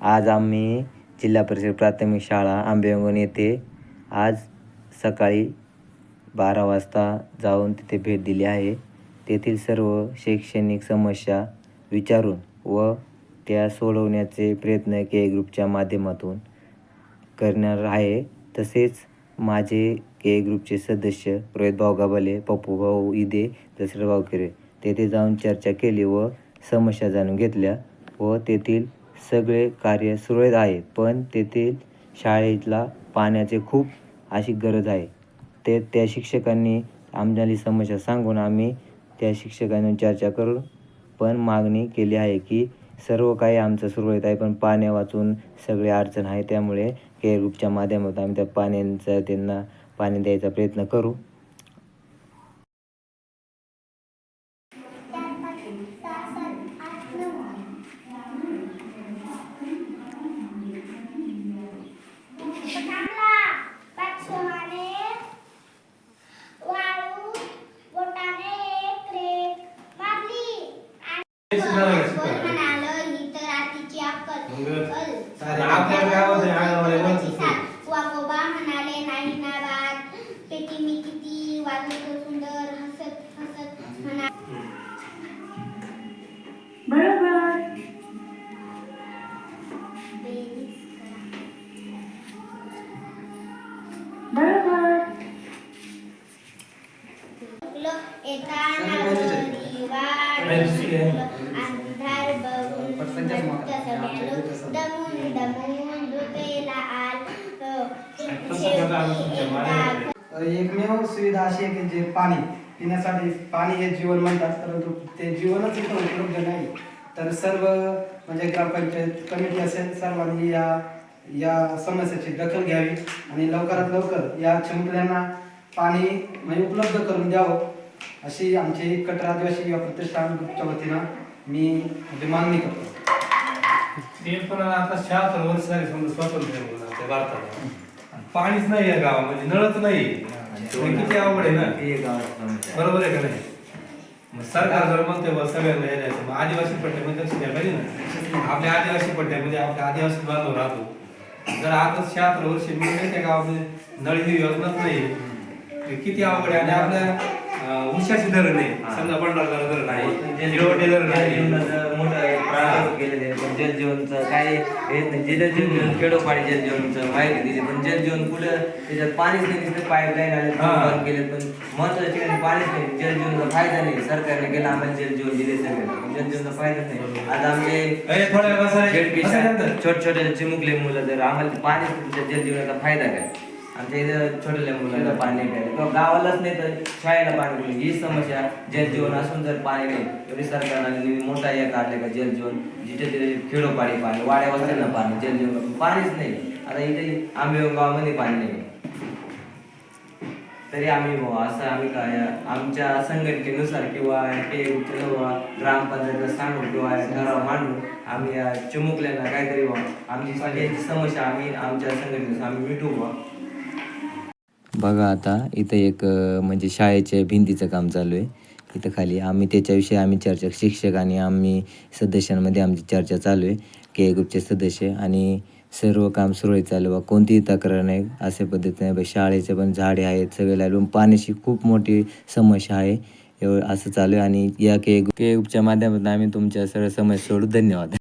आज आम्ही जिल्हा परिषद प्राथमिक शाळा आंबेअंगण येथे आज सकाळी बारा वाजता जाऊन तिथे भेट दिली आहे. तेथील सर्व शैक्षणिक समस्या विचारून व त्या सोडवण्याचे प्रयत्न के ग्रुपच्या माध्यमातून करणार आहे. तसेच माझे के ग्रुपचे सदस्य रोहित भाऊगाबाले पप्पू भाऊ इदे दसरे भाऊ किरे तेथे जाऊन चर्चा केली व समस्या जाणून घेतल्या व तेथील सगळे कार्य सुरळीत आहे पण तेथील शाळेला पाण्याचे खूप अशी गरज आहे. ते त्या शिक्षकांनी आमच्याली समस्या सांगून आम्ही त्या शिक्षकांनी चर्चा करून पण मागणी केली आहे की सर्व काही आमचं सुरळीत आहे पण पाण्या वाचून सगळे अडचण आहे त्यामुळे केअर ग्रुपच्या माध्यमातून आम्ही त्या पाण्याचा त्यांना पाणी द्यायचा प्रयत्न करू. आपल्या आहे, अंगणवाडी बंद साथ. वाघोबा म्हणाले नाही ना बात पेटी मी किती वाजू तो सुंदर. हसत हसत म्हणा बरोबर. बरोबर. येताना अंधार बघून घट्ट दमून दमून झोपेला आल एकमेव सुविधा अशी आहे की जे पाणी पिण्यासाठी पाणी हे जीवन म्हणतात परंतु ते जीवनच इथं उपलब्ध नाही. तर सर्व म्हणजे ग्रामपंचायत कमिटी असेल सर्वांनी या या समस्येची दखल घ्यावी आणि लवकरात लवकर या चिमुकल्यांना पाणी म्हणजे उपलब्ध करून द्यावं अशी आमची कटर आदिवासी युवा प्रतिष्ठान ग्रुपच्या वतीनं मी म्हणजे मागणी करतो. ते पण आता शहात्तर वर्ष झाली समजा स्वातंत्र्य मिळून आपल्या भारताला. आणि पाणीच नाही या गावामध्ये नळच नाही. हे किती अवघड आहे ना? बरोबर आहे का नाही? मग सरकार जर म्हणते बा सगळ्यांना हे द्यायचं मग आदिवासी पट्ट्यामध्ये लक्ष द्यायला पाहिजे ना? आपल्या आदिवासी पट्ट्यामध्ये आपल्या आदिवासी बांधव राहतो. जर आता शहात्तर वर्ष मिळून त्या गावामध्ये नळ ही योजनाच नाही. हे किती अवघड आहे. आणि आपल्या अं, उशाची धरण आहे. समजा भंडारदरा धरण आहे हिरवटे धरण आहे. मोठं केलेलं पण जलजीवनचं काय येत नाही. जे जलजीवन खेडोपाडी जलजीवनचं माहिती दिली. पण जलजीवन कुठं त्याच्यात पाणीच नाही पाईपलाईन आले हा. बंद केले पण महत्त्वाच्या ठिकाणी पाणीच नाही. जलजीवनचा फायदा नाही. सरकारने केला आम्हाला जलजीवन दिले सगळे. जलजीवनचा फायदाच नाही. आता आमचे. छोट छोटे चिमुकले मुलं जर आम्हाला पाणी जलजीवनाचा फायदा काय? आमच्या इथं छोट्या मुलांना पाणी काय किंवा गावालाच नाही तर शाळेला पाणी नाही ही समस्या जलजीवन असून जर पाणी नाही एवढी सरकारने मोठा एक काढले का जलजीवन जिथे तिथे खेडोपाडी पाणी वाड्या वस्त्यांना पाणी जलजीवन पाणीच नाही. आता इथे आंबे गावामध्ये पाणी नाही. तरी आम्ही बुवा असं आम्ही काय आमच्या संघटनेनुसार किंवा ते किंवा ग्रामपंचायतीला सांगून किंवा घरावर मांडून आम्ही चिमुकल्यांना काहीतरी बुवा आमची सगळ्यांची समस्या आम्ही आमच्या संघटनेनुसार आम्ही मिटू बुवा. बघा आता इथं एक म्हणजे शाळेच्या भिंतीचं काम चालू आहे. इथं खाली आम्ही त्याच्याविषयी आम्ही चर्चा शिक्षक आणि आम्ही सदस्यांमध्ये आमची चर्चा चालू आहे के ग्रुपचे सदस्य. आणि सर्व काम सुरळीत चालू आहे. कोणतीही तक्रार नाही अशा पद्धतीने बघ, शाळेचे पण झाडे आहेत सगळे लागून पाण्याची खूप मोठी समस्या आहे एवढं असं चालू आहे. आणि या के के ग्रुपच्या माध्यमातून आम्ही तुमच्या सर्व समस्या सोडू धन्यवाद.